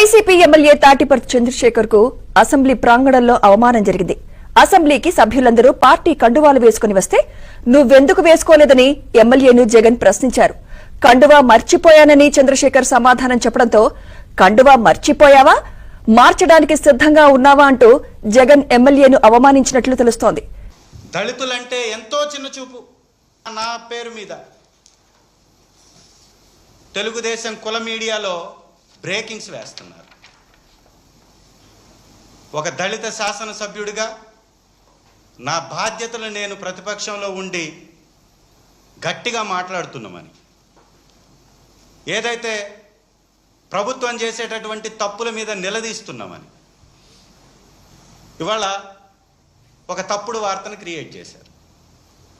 YCP MLA Tatiparthi చంద్రశేఖర్కు assembly ప్రాంగణంలో అవమానం జరిగింది. అసెంబ్లీకి సభ్యులందరూ పార్టీ కండువాలు వేసుకుని వస్తే నువ్వెందుకు వేసుకోలేదని ఎమ్మెల్యేను జగన్ ప్రశ్నించారు. కండువా మర్చిపోయానని చంద్రశేఖర్ సమాధానం చెప్పడంతో కండువా మర్చిపోయావా? మార్చడానికి సిద్ధంగా ఉన్నావా అంటూ జగన్ ఎమ్మెల్యేను అవమానించినట్లు తెలుస్తోంది. దళితులంటే ఎంతో చిన్న చూపు. నా పేరు మీద తెలుగుదేశం కుల మీడియాలో బ్రేకింగ్స్ వేస్తున్నారు. ఒక దళిత శాసనసభ్యుడిగా నా బాధ్యతలు నేను ప్రతిపక్షంలో ఉండి గట్టిగా మాట్లాడుతున్నామని. ఏదైతే ప్రభుత్వం చేసేటటువంటి తప్పుల మీద నిలదీస్తున్నామని. ఇవాళ ఒక తప్పుడు వార్తను క్రియేట్ చేశారు.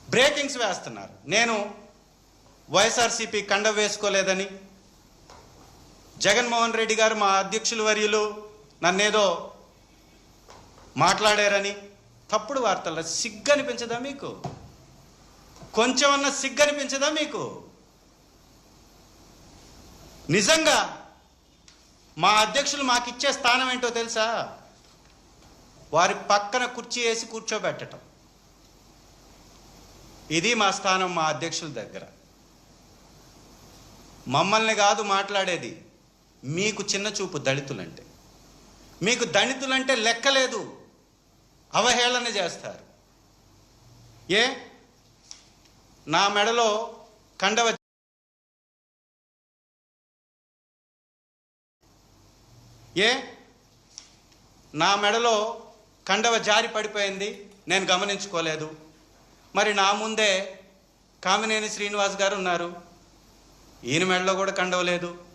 బ్రేకింగ్స్ వేస్తున్నారు. నేను వైఎస్ఆర్సీపీ కండ వేసుకోలేదని జగన్మోహన్ రెడ్డి గారు మా అధ్యక్షులు వర్యులు నన్నేదో మాట్లాడారని తప్పుడు వార్తలు సిగ్గనిపించదా మీకు? కొంచెమన్నా సిగ్గనిపించదా మీకు? నిజంగా మా అధ్యక్షులు మాకు ఇచ్చే స్థానం ఏంటో తెలుసా? వారి పక్కన కుర్చీ వేసి కూర్చోబెట్టడం ఇది మా స్థానం మా అధ్యక్షుల దగ్గర. మమ్మల్ని కాదు మాట్లాడేది మీకు చిన్న చూపు దళితులంటే. మీకు దళితులంటే లెక్కలేదు అవహేళన చేస్తారు. ఏ? నా మెడలో కండవ ఏ? నా మెడలో కండవ జారి పడిపోయింది. నేను గమనించుకోలేదు. మరి నా ముందే కామినేని శ్రీనివాస్ గారు ఉన్నారు. ఈయన మెడలో కూడా కండవ లేదు.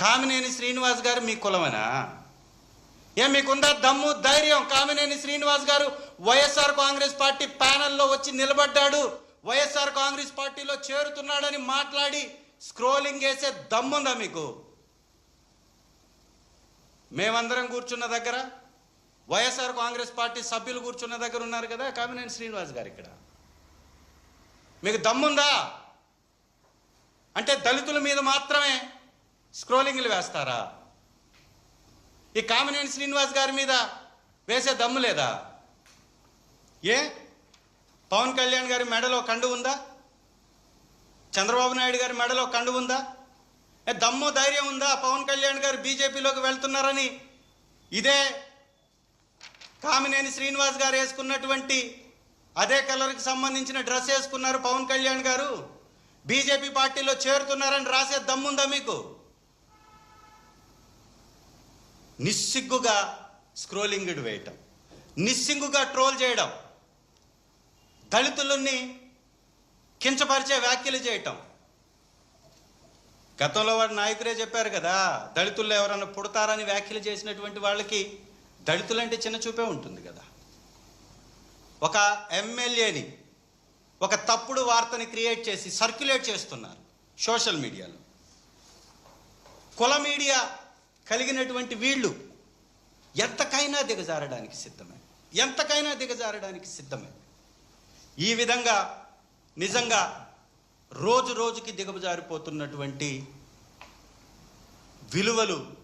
కామినేని శ్రీనివాస్ గారు మీ కులమనా? ఏ మీకుందా దమ్ము ధైర్యం? కామినేని శ్రీనివాస్ గారు వైఎస్ఆర్ కాంగ్రెస్ పార్టీ ప్యానెల్లో వచ్చి నిలబడ్డాడు. వైఎస్ఆర్ కాంగ్రెస్ పార్టీలో చేరుతున్నాడని మాట్లాడి స్క్రోలింగ్ వేసే దమ్ముందా మీకు? మేమందరం కూర్చున్న దగ్గర వైఎస్ఆర్ కాంగ్రెస్ పార్టీ సభ్యులు కూర్చున్న దగ్గర ఉన్నారు కదా కామినేని శ్రీనివాస్ గారు ఇక్కడ. మీకు దమ్ముందా? అంటే దళితుల మీద మాత్రమే స్క్రోలింగ్లు వేస్తారా? ఈ కామినేని శ్రీనివాస్ గారి మీద వేసే దమ్ము లేదా? ఏ? పవన్ కళ్యాణ్ గారి మెడలో కండు ఉందా? చంద్రబాబు నాయుడు గారి మెడలో కండు ఉందా? ఏ దమ్ము ధైర్యం ఉందా? పవన్ కళ్యాణ్ గారు బీజేపీలోకి వెళ్తున్నారని ఇదే కామినేని శ్రీనివాస్ గారు వేసుకున్నటువంటి అదే కలర్కి సంబంధించిన డ్రెస్ వేసుకున్నారు పవన్ కళ్యాణ్ గారు. బీజేపీ పార్టీలో చేరుతున్నారని రాసే దమ్ముందా మీకు? నిస్సిగ్గుగా స్క్రోలింగ్ వేయటం నిస్సిగ్గుగా ట్రోల్ చేయడం దళితులని కించపరిచే వ్యాఖ్యలు చేయటం. గతంలో వాడు నాయకులే చెప్పారు కదా దళితుల్లో ఎవరన్నా పుడతారని వ్యాఖ్యలు చేసినటువంటి వాళ్ళకి దళితులంటే చిన్న చూపే ఉంటుంది కదా. ఒక ఎమ్మెల్యేని ఒక తప్పుడు వార్తని క్రియేట్ చేసి సర్క్యులేట్ చేస్తున్నారు సోషల్ మీడియాలో. కుల మీడియా కలిగినటువంటి వీళ్ళు ఎంతకైనా దిగజారడానికి సిద్ధమే. ఎంతకైనా దిగజారడానికి సిద్ధమే. ఈ విధంగా నిజంగా రోజు రోజుకి దిగజారిపోతున్నటువంటి విలువలు